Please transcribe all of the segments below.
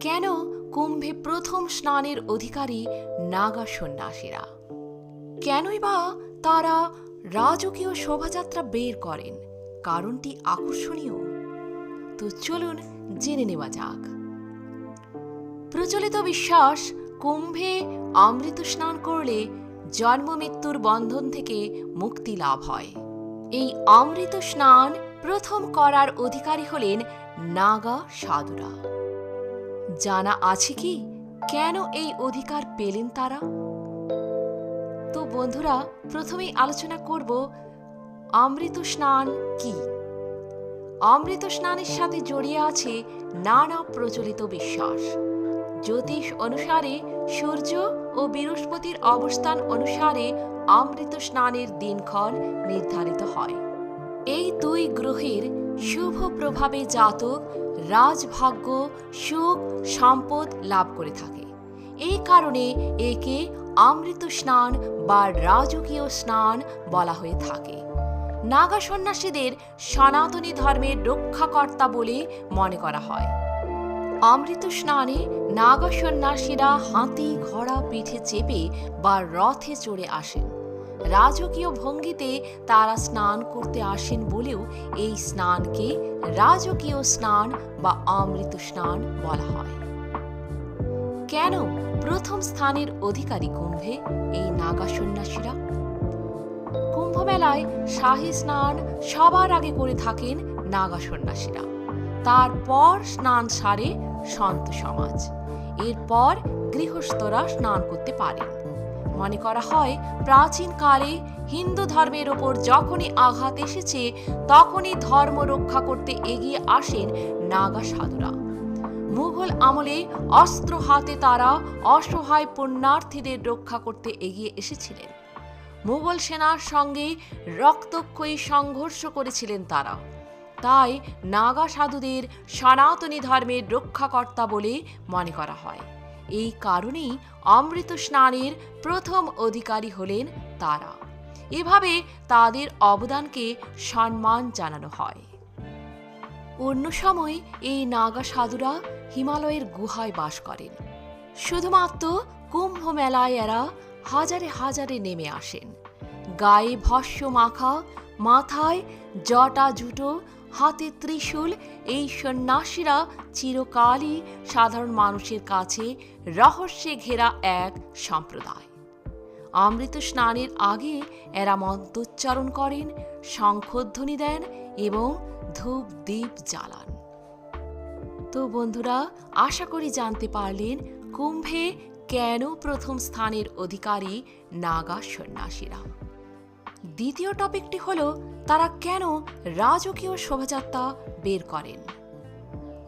কেন কুম্ভে প্রথম স্নানের অধিকারী নাগা সন্ন্যাসীরা কেনই বা তারা রাজকীয় শোভাযাত্রা বের করেন? কারণটি আকর্ষণীয়। তো চলুন জেনে নেওয়া যাক। প্রচলিত বিশ্বাস, কুম্ভে অমৃত স্নান করলে জন্ম মৃত্যুর বন্ধন থেকে মুক্তি লাভ হয়। এই অমৃত স্নান প্রথম করার অধিকারী হলেন নাগা সাধুরা। জানা আছে কি? কেন এই অধিকার পেলেন তারা? তো বন্ধুরা, প্রথমেই আলোচনা করব অমৃত স্নান কি? অমৃত স্নানের সাথে জড়িয়ে আছে নানা প্রচলিত বিশ্বাস। জ্যোতিষ অনুসারে সূর্য ও বৃহস্পতির অবস্থান অনুসারে অমৃত স্নানের দিনক্ষণ নির্ধারিত হয়। এই দুই গ্রহের শুভ প্রভাবে জাতক, রাজভাগ্য, সুখ, সম্পদ লাভ করে থাকে। এই কারণে একে অমৃত স্নান বা রাজকীয় স্নান বলা হয়ে থাকে। নাগা সন্ন্যাসীদের সনাতনী ধর্মের রক্ষাকর্তা বলে মনে করা হয়। অমৃত স্নানে নাগা সন্ন্যাসীরা হাতি, ঘোড়া, পিঠে চেপে বা রথে চড়ে আসেন। রাজকীয় ভঙ্গিতে তারা স্নান করতে আসেন বলেও এই স্নানকে রাজকীয় স্নান বা অমৃত স্নান বলা হয়। কেন প্রথম স্থানের অধিকারী কুম্ভে এই নাগা সন্ন্যাসীরা কুম্ভমেলায় শাহী স্নান সবার আগে করে থাকেন নাগা সন্ন্যাসীরা তারপর স্নান সারে সন্ত সমাজ। এরপর গৃহস্থরা স্নান করতে পারেন। মনে করা হয়, প্রাচীনকালে হিন্দু ধর্মের ওপর যখনই আঘাত এসেছে, তখনই ধর্ম রক্ষা করতে এগিয়ে আসেন নাগা সাধুরা। মুঘল আমলে অস্ত্র হাতে তারা অসহায় পুণ্যার্থীদের রক্ষা করতে এগিয়ে এসেছিলেন। মুঘল সেনার সঙ্গে রক্তক্ষয়ী সংঘর্ষ করেছিলেন তারা। তাই নাগা সাধুদের সনাতনী ধর্মের রক্ষাকর্তা বলে মনে করা হয়। এই কারণেই অমৃত স্নানের প্রথম অধিকারী হলেন তারা। এভাবে তাদের অবদানকে সম্মান জানানো হয়। অন্য সময় এই নাগা সাধুরা হিমালয়ের গুহায় বাস করেন। শুধুমাত্র কুম্ভ মেলায় এরা হাজারে হাজারে নেমে আসেন। গায়ে ভস্য মাখা মাথায় জটা জুটো হাতে ত্রিশূল, এই সন্ন্যাসীরা চিরকালই সাধারণ মানুষের কাছে রহস্যে ঘেরা এক সম্প্রদায়। অমৃত স্নানের আগে এরা মন্ত্রোচ্চারণ করেন, শঙ্খধ্বনি দেন এবং ধূপ দ্বীপ জ্বালান। তো বন্ধুরা, আশা করি জানতে পারলেন কুম্ভে কেন প্রথম স্থানের অধিকারী নাগা সন্ন্যাসীরা। দ্বিতীয় টপিকটি হল তারা কেন রাজকীয় শোভাযাত্রা বের করেন।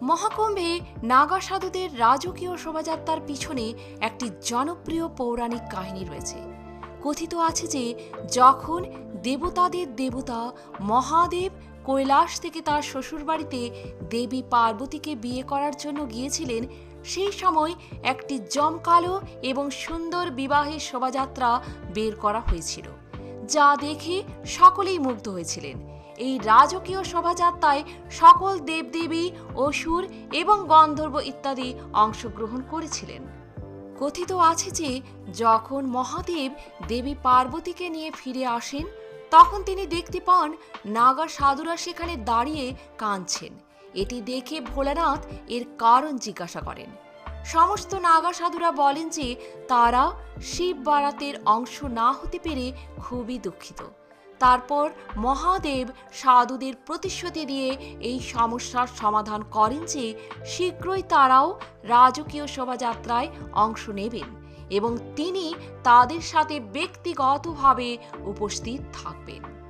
মহাকুম্ভে নাগা সাধুদের রাজকীয় শোভাযাত্রার পিছনে একটি জনপ্রিয় পৌরাণিক কাহিনী রয়েছে। কথিত আছে যে যখন দেবতাদের দেবতা মহাদেব কৈলাস থেকে তার শ্বশুরবাড়িতে দেবী পার্বতীকে বিয়ে করার জন্য গিয়েছিলেন, সেই সময় একটি জমকালো এবং সুন্দর বিবাহের শোভাযাত্রা বের করা হয়েছিল। যা দেখে সকলেই মুগ্ধ হয়েছিলেন। এই রাজকীয় শোভাযাত্রায় সকল দেবদেবী, অসুর এবং গন্ধর্ব ইত্যাদি অংশগ্রহণ করেছিলেন। কথিত আছে যে, যখন মহাদেব দেবী পার্বতীকে নিয়ে ফিরে আসেন, তখন তিনি দেখতে পান নাগা সাধুরা সেখানে দাঁড়িয়ে কাঁদছেন। এটি দেখে ভোলানাথ এর কারণ জিজ্ঞাসা করেন। সমস্ত নাগা সাধুরা বলেন যে তারা শিব বারাতের অংশ না হতে পেরে খুবই দুঃখিত। তারপর মহাদেব সাধুদের প্রতিশ্রুতি দিয়ে এই সমস্যার সমাধান করেন যে শীঘ্রই তারাও রাজকীয় শোভাযাত্রায় অংশ নেবেন এবং তিনি তাদের সাথে ব্যক্তিগতভাবে উপস্থিত থাকবেন।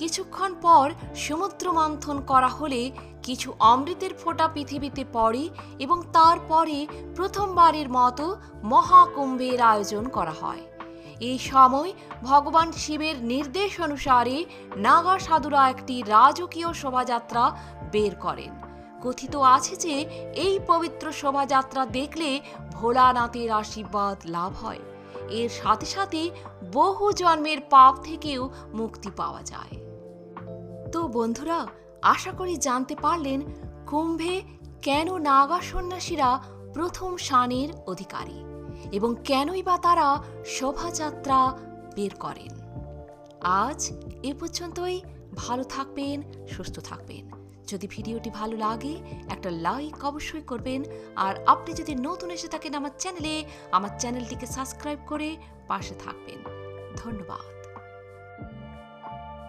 কিছুক্ষণ পর সমুদ্র মন্থন করা হলে কিছু অমৃতের ফোঁটা পৃথিবীতে পড়ে এবং তারপরে প্রথমবারের মতো মহাকুম্ভের আয়োজন করা হয়। এই সময় ভগবান শিবের নির্দেশ অনুসারে নাগা সাধুরা একটি রাজকীয় শোভাযাত্রা বের করেন। কথিত আছে যে এই পবিত্র শোভাযাত্রা দেখলে ভোলানাথের আশীর্বাদ লাভ হয়। এর সাথে সাথে বহু জন্মের পাপ থেকেও মুক্তি পাওয়া যায়। তো বন্ধুরা, আশা করি জানতে পারলেন কুম্ভে কেন নাগা সন্ন্যাসীরা প্রথম শানের অধিকারী এবং কেনই বা তারা শোভাযাত্রা বের করেন। আজ এ পর্যন্তই, ভালো থাকবেন, সুস্থ থাকবেন। যদি ভিডিওটি ভালো লাগে, একটা লাইক অবশ্যই করবেন। আর আপনি যদি নতুন এসে থাকেন আমার চ্যানেলে, আমার চ্যানেলটিকে সাবস্ক্রাইব করে পাশে থাকবেন। ধন্যবাদ।